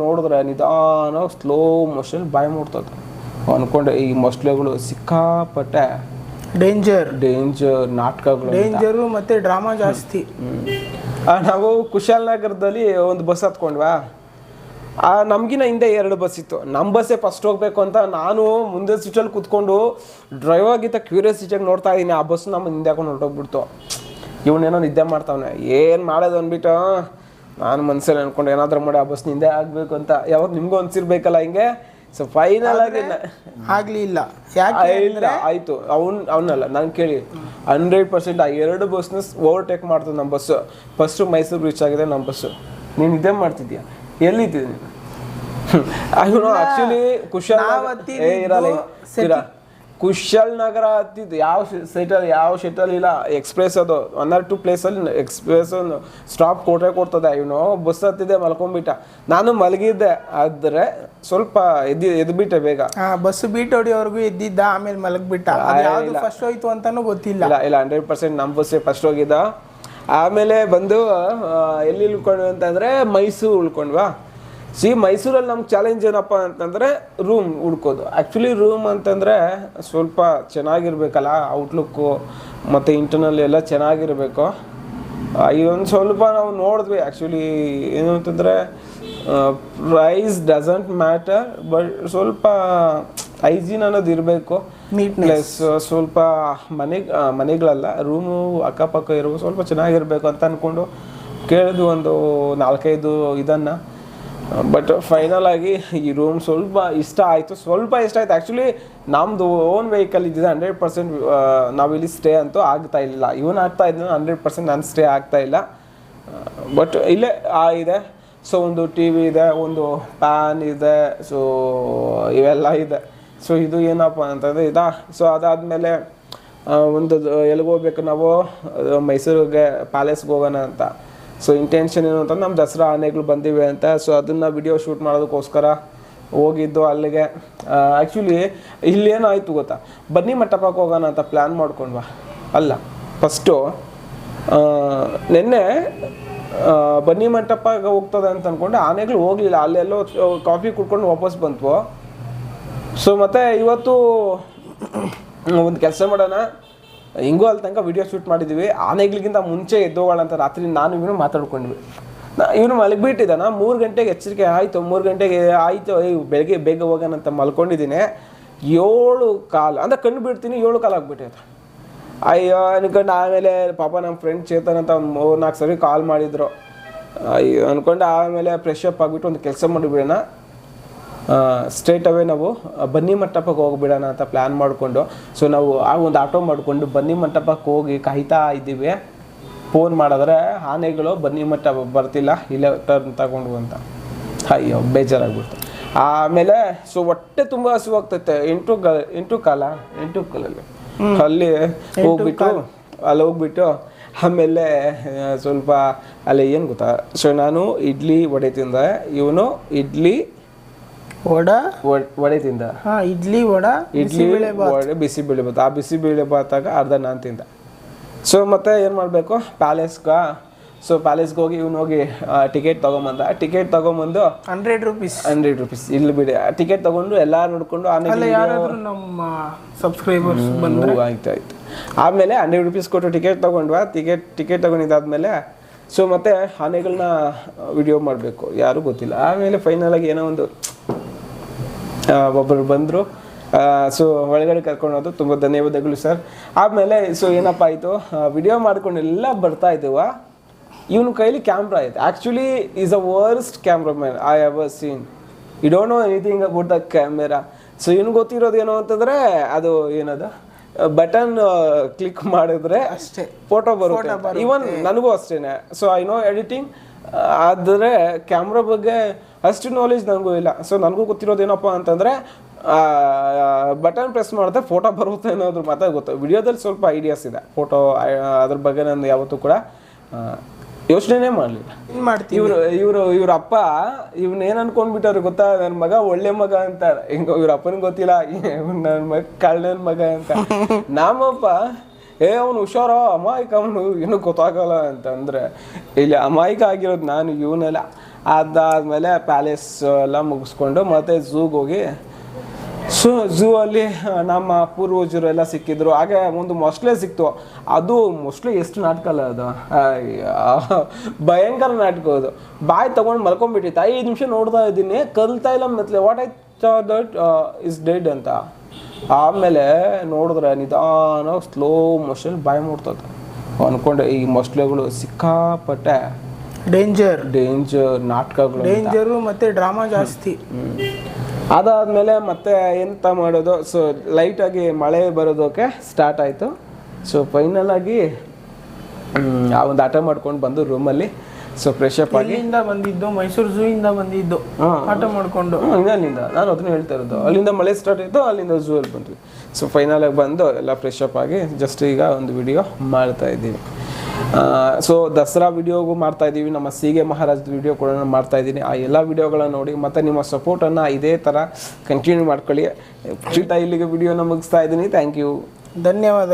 ನೋಡಿದ್ರೆ ನಿಧಾನ slow motion ಬಾಯ್ ಮಾಡ್ತದೆ ಅನ್ಕೊಂಡೆ ಈ ಮೊಸಳೆಗಳು ಸಿಕ್ಕಾಪಟ್ಟೆ ಡೇಂಜರ್ ಡೇಂಜರ್ ನಾಟಕಗಳು ಡೇಂಜರು ಮತ್ತೆ ಡ್ರಾಮಾ ಜಾಸ್ತಿ. ನಾವು ಕುಶಾಲನಗರದಲ್ಲಿ ಒಂದು ಬಸ್ ಹತ್ಕೊಂಡ್ವಾ? ಆ ನಮ್ಗಿನ ಹಿಂದೆ ಎರಡು ಬಸ್ ಇತ್ತು. ನಮ್ಮ ಬಸ್ಸೇ ಫಸ್ಟ್ ಹೋಗ್ಬೇಕು ಅಂತ ನಾನು ಮುಂದೆ ಸಿಟಲ್ಲಿ ಕುತ್ಕೊಂಡು ಡ್ರೈವರ್ಗಿಂತ ಕ್ಯೂರಿಯಾಸಿಟಿಯಾಗಿ ನೋಡ್ತಾ ಇದ್ದೀನಿ ಆ ಬಸ್ ನಮ್ಮ ಹಿಂದೆ ಹಾಕೊಂಡು ಹೊರಟೋಗ್ಬಿಡ್ತು. ಇವನೇನೋ ನಿದ್ದೆ ಮಾಡ್ತಾವನೆ. ಏನು ಮಾಡೋದು ಅಂದ್ಬಿಟ್ಟು? ನಾನು ಮನ್ಸಲ್ಲಿ ಅನ್ಕೊಂಡು ಏನಾದ್ರೂ ಮಾಡಿ ಆ ಬಸ್ ನಿಂದೆ ಆಗ್ಬೇಕು ಅಂತ. ಯಾವಾಗ ನಿಮ್ಗೂ ಅನ್ಸಿರ್ಬೇಕಲ್ಲ ಹಿಂಗೆ? ಸೊ ಫೈನಲ್ ಆಗಿ ಆಗ್ಲಿಲ್ಲ ಇಲ್ಲ. ಆಯ್ತು. ಅವ್ನ್ ಅವನಲ್ಲ ನಾನು ಕೇಳಿ. ಹಂಡ್ರೆಡ್ ಪರ್ಸೆಂಟ್ ಆ ಎರಡು ಬಸ್ನ ಓವರ್ಟೇಕ್ ಮಾಡ್ತದೆ ನಮ್ಮ ಬಸ್ಸು ಫಸ್ಟು ಮೈಸೂರು ರೀಚ್ ಆಗಿದೆ ನಮ್ಮ ಬಸ್ಸು ನೀನು ಇದೇ ಮಾಡ್ತಿದ್ಯಾ? ಎಲ್ಲಿದ್ದೀಯ ನೀನು? ನೋ ಆಕ್ಚುಲಿ ಏ ಇರಲ್ಲ ಇರ. ಕುಶಲ್ ನಗರ ಹತ್ತಿದ್ದು ಯಾವ ಸೆಟಲ್ ಯಾವ ಸೆಟಲ್ ಇಲ್ಲ. ಎಕ್ಸ್ಪ್ರೆಸ್ ಅದು. ಒನ್ ಆರ್ ಟು ಪ್ಲೇಸಲ್ಲಿ ಎಕ್ಸ್ಪ್ರೆಸ್ ಒಂದು ಸ್ಟಾಪ್ ಕೊಟ್ಟರೆ ಕೊಡ್ತದೆ. ಇವನು ಬಸ್ ಹತ್ತಿದ್ದೆ ಮಲ್ಕೊಂಡ್ಬಿಟ್ಟ ನಾನು ಮಲಗಿದ್ದೆ ಆದರೆ ಸ್ವಲ್ಪ ಎದ್ದು ಎದ್ಬಿಟ್ಟೆ ಬೇಗ. ಬಸ್ ಬೀಟ್ ಹೊಡಿಯೋರ್ಗು ಎದ್ದಿದ್ದ ಆಮೇಲೆ ಮಲಗಿಬಿಟ್ಟ. ಫಸ್ಟ್ ಹೋಯ್ತು ಅಂತಾನು ಗೊತ್ತಿಲ್ಲ. ಇಲ್ಲ ಇಲ್ಲ ಹಂಡ್ರೆಡ್ ಪರ್ಸೆಂಟ್ ನಮ್ಮ ಬಸ್ಸೇ ಫಸ್ಟ್ ಹೋಗಿದ್ದ. ಆಮೇಲೆ ಬಂದು ಎಲ್ಲಿ ಉಳ್ಕೊಂಡ್ವಿ ಅಂತಂದ್ರೆ ಮೈಸೂರು ಉಳ್ಕೊಂಡ್ವಾ. ಸಿ ಮೈಸೂರಲ್ಲಿ ನಮ್ಗೆ ಚಾಲೆಂಜ್ ಏನಪ್ಪ ಅಂತಂದರೆ ರೂಮ್ ಹುಡ್ಕೋದು. ಆ್ಯಕ್ಚುಲಿ ರೂಮ್ ಅಂತಂದರೆ ಸ್ವಲ್ಪ ಚೆನ್ನಾಗಿರ್ಬೇಕಲ್ಲ ಔಟ್ಲುಕ್ಕು ಮತ್ತು ಇಂಟರ್ನಲ್ ಎಲ್ಲ ಚೆನ್ನಾಗಿರಬೇಕು. ಇದೊಂದು ಸ್ವಲ್ಪ ನಾವು ನೋಡಿದ್ವಿ. ಆ್ಯಕ್ಚುಲಿ ಏನು ಅಂತಂದರೆ ಪ್ರೈಸ್ ಡಸಂಟ್ ಮ್ಯಾಟರ್ ಬಟ್ ಸ್ವಲ್ಪ ಹೈಜೀನ್ ಅನ್ನೋದು ಇರಬೇಕು. ಪ್ಲಸ್ ಸ್ವಲ್ಪ ಮನೆ ಮನೆಗಳಲ್ಲ ರೂಮು ಅಕ್ಕಪಕ್ಕ ಇರುವ ಸ್ವಲ್ಪ ಚೆನ್ನಾಗಿರಬೇಕು ಅಂತ ಅಂದ್ಕೊಂಡು ಕೇಳಿದ್ವಿ ಒಂದು ನಾಲ್ಕೈದು ಇದನ್ನು. ಬಟ್ ಫೈನಲ್ ಆಗಿ ಈ ರೂಮ್ ಸ್ವಲ್ಪ ಇಷ್ಟ ಆಯಿತು, ಸ್ವಲ್ಪ ಇಷ್ಟ ಆಯಿತು. ಆ್ಯಕ್ಚುಲಿ ನಮ್ಮದು ಓನ್ ವೆಹಿಕಲ್ ಇದ್ದಿದೆ ಹಂಡ್ರೆಡ್ ಪರ್ಸೆಂಟ್ ನಾವಿಲ್ಲಿ ಸ್ಟೇ ಅಂತೂ ಆಗ್ತಾ ಇಲ್ಲ ಇವನ್ ಆಗ್ತಾ ಇದ್ದು ಹಂಡ್ರೆಡ್ ಪರ್ಸೆಂಟ್ ನಾನು ಸ್ಟೇ ಆಗ್ತಾ ಇಲ್ಲ. ಬಟ್ ಇಲ್ಲೇ, ಆ, ಇದೆ. ಸೊ ಒಂದು ಟಿ ವಿ ಇದೆ, ಒಂದು ಪ್ಯಾನ್ ಇದೆ. ಸೊ ಇವೆಲ್ಲ ಇದೆ. ಸೊ ಇದು ಏನಪ್ಪ ಅಂತಂದರೆ ಇದಾ. ಸೊ ಅದಾದಮೇಲೆ ಒಂದು, ಎಲ್ಲಿಗೆ ಹೋಗ್ಬೇಕು ನಾವು? ಮೈಸೂರಿಗೆ ಪ್ಯಾಲೇಸ್ಗೆ ಹೋಗೋಣ ಅಂತ. ಸೊ ಇಂಟೆನ್ಷನ್ ಏನು ಅಂತಂದ್ರೆ ನಮ್ಮ ದಸರಾ ಆನೆಗಳು ಬಂದಿವೆ ಅಂತ. ಸೊ ಅದನ್ನು ವಿಡಿಯೋ ಶೂಟ್ ಮಾಡೋದಕ್ಕೋಸ್ಕರ ಹೋಗಿದ್ದು ಅಲ್ಲಿಗೆ. ಆ್ಯಕ್ಚುಲಿ ಇಲ್ಲೇನಾಯಿತು ಗೊತ್ತಾ? ಬನ್ನಿ ಮಂಟಪಕ್ಕೆ ಹೋಗೋಣ ಅಂತ ಪ್ಲ್ಯಾನ್ ಮಾಡ್ಕೊಂಡ್ವಾ. ಅಲ್ಲ ಫಸ್ಟು ನಿನ್ನೆ ಬನ್ನಿ ಮಂಟಪಕ್ಕೆ ಹೋಗ್ತದೆ ಅಂತ ಅಂದ್ಕೊಂಡು ಆನೆಗಳು ಹೋಗಲಿಲ್ಲ. ಅಲ್ಲೆಲ್ಲೋ ಕಾಫಿ ಕುಡ್ಕೊಂಡು ವಾಪಸ್ ಬಂತು ಸೊ ಮತ್ತೆ ಇವತ್ತು, ಒಂದು ಕೆಲಸ ಮಾಡೋಣ. ಹಿಂಗೂ ಅಲ್ಲಿ ತನಕ ವಿಡಿಯೋ ಶೂಟ್ ಮಾಡಿದ್ವಿ. ಆನೆಗಳಿಗಿಂತ ಮುಂಚೆ ಎದ್ದೋಗೋಣ ಅಂತ ರಾತ್ರಿ ನಾನು ಇವನು ಮಾತಾಡ್ಕೊಂಡ್ವಿ. ನಾ- ಇವನು ಮಲಗಿಬಿಟ್ಟಿದ್ದಾನ ಮೂರು ಗಂಟೆಗೆ ಎಚ್ಚರಿಕೆ ಆಯಿತು. ಮೂರು ಗಂಟೆಗೆ ಆಯಿತು. ಬೆಳಗ್ಗೆ ಬೇಗ ಹೋಗೋಣ ಅಂತ ಮಲ್ಕೊಂಡಿದ್ದೀನಿ. ಏಳು ಕಾಲು, ಅಂದರೆ ಕಣ್ಣು ಬಿಡ್ತೀನಿ ಏಳು ಕಾಲು ಆಗಿಬಿಟ್ಟಿದೆ ಅಯ್ಯೋ, ಅನ್ಕೊಂಡು ಆಮೇಲೆ ಪಾಪ ನಮ್ಮ ಫ್ರೆಂಡ್ ಚೇತನ್ ಅಂತ ಒಂದು ಮೂರು ನಾಲ್ಕು ಸರಿ ಕಾಲ್ ಮಾಡಿದ್ರು. ಅಯ್ಯೋ ಅಂದ್ಕೊಂಡು ಆಮೇಲೆ ಫ್ರೆಶ್ ಅಪ್ ಆಗಿಬಿಟ್ಟು ಒಂದು ಕೆಲಸ ಮಾಡಿಬಿಡೋಣ. ಸ್ಟ್ರೇಟ್ ಅವೇ ನಾವು ಬನ್ನಿ ಮಂಟಪಕ್ಕೆ ಹೋಗ್ಬಿಡೋಣ ಅಂತ ಪ್ಲ್ಯಾನ್ ಮಾಡಿಕೊಂಡು. ಸೊ ನಾವು ಆ ಒಂದು ಆಟೋ ಮಾಡಿಕೊಂಡು ಬನ್ನಿ ಮಂಟಪಕ್ಕೆ ಹೋಗಿ ಕಾಯ್ತಾ ಇದ್ದೀವಿ. ಫೋನ್ ಮಾಡಿದ್ರೆ ಆನೆಗಳು ಬನ್ನಿ ಮಂಟಪ ಬರ್ತಿಲ್ಲ ಇಲ್ಲೇ ಟರ್ನ್ ತಗೊಂಡು ಅಂತ. ಅಯ್ಯೋ ಬೇಜಾರಾಗ್ಬಿಡ್ತು. ಆಮೇಲೆ ಸೊ ಹೊಟ್ಟೆ ತುಂಬ ಹಸುವಾಗ್ತೈತೆ ಎಂಟು ಕ ಎಂಟು ಕಾಲ ಎಂಟು ಕಾಲಲ್ಲಿ. ಅಲ್ಲಿ ಹೋಗ್ಬಿಟ್ಟು ಅಲ್ಲಿ ಹೋಗ್ಬಿಟ್ಟು ಆಮೇಲೆ ಸ್ವಲ್ಪ ಅಲ್ಲಿ ಏನು ಗೊತ್ತಾ? ಸೊ ನಾನು ಇಡ್ಲಿ ವಡೆ ತಿಂದೆ. ಇವನು ಇಡ್ಲಿ ವಡ ವಡ್- ತಿಂದ ಹಾ ಇಡ್ಲಿ ವಡ ಇಡ್ಲಿ ವಡೆ ಬಿಸಿ ಬೇಳೆ ಬಾತ್. ಆ ಬಿಸಿ ಬೇಳೆ ಬಾತಾಗ ಅರ್ಧ ನಾನು ತಿಂದ. ಸೊ ಮತ್ತೆ ಏನು ಮಾಡಬೇಕು? ಪ್ಯಾಲೇಸ್ಗ ಸೊ ಪ್ಯಾಲೇಸ್ಗೆ ಹೋಗಿ ಇವನು ಹೋಗಿ ಟಿಕೆಟ್ ತಗೊಂಬಂದ. ಟಿಕೆಟ್ ತಗೊಂಬಂದು ಹಂಡ್ರೆಡ್ ರುಪೀಸ್. Hundred rupees. ಇಲ್ಲಿ ಬಿಡಿ. ಟಿಕೆಟ್ ತೊಗೊಂಡು ಎಲ್ಲ ನೋಡ್ಕೊಂಡು ಅಲ್ಲ ಯಾರಾದ್ರೂ ನಮ್ಮ ಸಬ್ಸ್ಕ್ರೈಬರ್ಸ್ ಬಂದು ಆಯ್ತು ಆಯ್ತು. ಆಮೇಲೆ ಹಂಡ್ರೆಡ್ ರುಪೀಸ್ ಕೊಟ್ಟು ಟಿಕೆಟ್ ತೊಗೊಂಡ್ವಾ. ಟಿಕೆಟ್ ಟಿಕೆಟ್ ತೊಗೊಂಡಿದ್ದಾದ್ಮೇಲೆ ಸೊ ಮತ್ತೆ ಆನೆಗಳನ್ನ ವಿಡಿಯೋ ಮಾಡಬೇಕು. ಯಾರೂ ಗೊತ್ತಿಲ್ಲ. ಆಮೇಲೆ ಫೈನಲ್ ಆಗಿ ಏನೋ ಒಂದು ಒಬ್ಬರು ಬಂದರು. ಸೊ ಒಳಗಡೆ ಕರ್ಕೊಂಡು ಹೋದ್ರು ತುಂಬ ಧನ್ಯವಾದಗಳು ಸರ್ ಆಮೇಲೆ ಸೊ ಏನಪ್ಪ ಆಯಿತು? ವಿಡಿಯೋ ಮಾಡ್ಕೊಂಡು ಎಲ್ಲ ಬರ್ತಾ ಇದ್ದೀವ? ಇವನು ಕೈಲಿ ಕ್ಯಾಮ್ರಾ ಇದೆ. Actually is a worst cameraman I have ever seen you don't know anything about the camera so ಇವ್ನು ಗೊತ್ತಿರೋದು ಏನೋ ಅಂತಂದರೆ ಅದು ಏನದು? ಬಟನ್ ಕ್ಲಿಕ್ ಮಾಡಿದ್ರೆ ಅಷ್ಟೇ. ಫೋಟೋ ಬರುತ್ತೆ. ಇವನ್ ನನಗೂ ಅಷ್ಟೇನೆ. ಸೊ ಐ ನೋ ಎಡಿಟಿಂಗ್ ಆದರೆ ಕ್ಯಾಮ್ರಾ ಬಗ್ಗೆ ಅಷ್ಟು ನಾಲೆಜ್ ನನಗೂ ಇಲ್ಲ. ಸೊ ನನಗೂ ಗೊತ್ತಿರೋದು ಏನಪ್ಪ ಅಂತಂದರೆ ಬಟನ್ ಪ್ರೆಸ್ ಮಾಡಿದ್ರೆ ಫೋಟೋ ಬರುತ್ತೆ ಅನ್ನೋದ್ರ ಮಾತ್ರ ಗೊತ್ತು. ವಿಡಿಯೋದಲ್ಲಿ ಸ್ವಲ್ಪ ಐಡಿಯಾಸ್ ಇದೆ. ಫೋಟೋ ಅದ್ರ ಬಗ್ಗೆ ನಾನು ಯಾವತ್ತೂ ಕೂಡ ಯೋಚನೆನೇ ಮಾಡಲಿಲ್ಲ. ಏನು ಮಾಡ್ತೀವಿ? ಇವರು ಇವರು ಇವ್ರ ಅಪ್ಪ ಇವ್ನ ಏನು ಅನ್ಕೊಂಡ್ಬಿಟ್ಟವ್ರು ಗೊತ್ತಾ? ನನ್ನ ಮಗ ಒಳ್ಳೆ ಮಗ ಅಂತಾರೆ. ಹಿಂಗ ಇವ್ರ ಅಪ್ಪನಿಗೆ ಗೊತ್ತಿಲ್ಲ. ನನ್ನ ಮಗ ಕಳ್ಳನ ಮಗ ಅಂತ. ನಮ್ಮಪ್ಪ ಏ, ಅವನು ಹುಷಾರ? ಅಮಾಯಕ ಅವನು. ಏನು ಗೊತ್ತಾಗಲ್ಲ ಅಂತಂದರೆ, ಇಲ್ಲಿ ಅಮಾಯಕ ಆಗಿರೋದು ನಾನು, ಇವನೆಲ್ಲ. ಅದಾದಮೇಲೆ ಪ್ಯಾಲೇಸ್ ಎಲ್ಲ ಮುಗಿಸ್ಕೊಂಡು ಮತ್ತೆ ಝೂಗೆ ಹೋಗಿ ಸೊ ಝೂ ಅಲ್ಲಿ ನಮ್ಮ ಪೂರ್ವಜರು ಎಲ್ಲ ಸಿಕ್ಕಿದ್ರು. ಹಾಗೆ ಒಂದು ಮೊಸಳೆ ಸಿಕ್ತು. ಅದು ಮೊಸಳೆ ಎಷ್ಟು ನಾಟಕ ಅಲ್ಲ ಅದು? ಭಯಂಕರ ನಾಟಕ ಅದು. ಬಾಯಿ ತಗೊಂಡು ಮಲ್ಕೊಂಡ್ಬಿಟ್ಟಿತ್ತು. ಐದು ನಿಮಿಷ ನೋಡ್ತಾ ಇದ್ದೀನಿ. ಕಲ್ತಾ ಇಲ್ಲ ಮತ್ತೆ what I that is dead ಅಂತ. ಆಮೇಲೆ ನೋಡಿದ್ರೆ ನಿಧಾನ ಸ್ಲೋ ಮೋಷನ್ ಬಾಯಿ ಮುಟ್ತದೆ ಅನ್ಕೊಂಡೆ ಈ ಮೊಸಳೆಗಳು ಸಿಕ್ಕಾಪಟ್ಟೆ ಡೇಂಜರ್ ಡೇಂಜರ್ ನಾಟಕಗಳು ಡೇಂಜರು ಮತ್ತೆ ಡ್ರಾಮಾ ಜಾಸ್ತಿ. ಅದಾದಮೇಲೆ ಮತ್ತೆ ಎಂತ ಮಾಡೋದು? ಸೊ ಲೈಟಾಗಿ ಮಳೆ ಬರೋದಕ್ಕೆ ಸ್ಟಾರ್ಟ್ ಆಯಿತು. ಸೊ ಫೈನಲ್ ಆಗಿ ಆ ಒಂದು ಆಟ ಮಾಡ್ಕೊಂಡು ಬಂದು ರೂಮಲ್ಲಿ ಸೊ ಫ್ರೆಶ್ ಅಪ್ ಆಗಿ? ಎಲ್ಲಿಂದ ಬಂದಿದ್ದು ಮೈಸೂರು ಝೂ ಇಂದ ಬಂದಿದ್ದು ಆಟ ಮಾಡ್ಕೊಂಡು. ಅಲ್ಲಿಂದ ನಾನು ಅದನ್ನ ಹೇಳ್ತಾ ಇರೋದು. ಅಲ್ಲಿಂದ ಮಳೆ ಸ್ಟಾರ್ಟ್ ಆಯಿತು ಅಲ್ಲಿಂದ ಝೂ ಅಲ್ಲಿ ಬಂದ್ವಿ. ಸೊ ಫೈನಲ್ ಆಗಿ ಬಂದು ಎಲ್ಲ ಫ್ರೆಶ್ ಅಪ್ ಆಗಿ ಜಸ್ಟ್ ಈಗ ಒಂದು ವಿಡಿಯೋ ಮಾಡ್ತಾ ಇದ್ದೀವಿ. ಸೊ ದಸರಾ ವಿಡಿಯೋಗೂ ಮಾಡ್ತಾ ಇದ್ದೀವಿ. ನಮ್ಮ ಸೀಗೆ ಮಹಾರಾಜ್ ವಿಡಿಯೋ ಕೂಡ ಮಾಡ್ತಾ ಇದ್ದೀನಿ. ಆ ಎಲ್ಲ ವಿಡಿಯೋಗಳನ್ನ ನೋಡಿ ಮತ್ತೆ ನಿಮ್ಮ ಸಪೋರ್ಟನ್ನು ಇದೇ ಥರ ಕಂಟಿನ್ಯೂ ಮಾಡ್ಕೊಳ್ಳಿ. ಇಲ್ಲಿಗೆ ವಿಡಿಯೋನ ಮುಗಿಸ್ತಾ ಇದ್ದೀನಿ. ಥ್ಯಾಂಕ್ ಯು ಧನ್ಯವಾದ.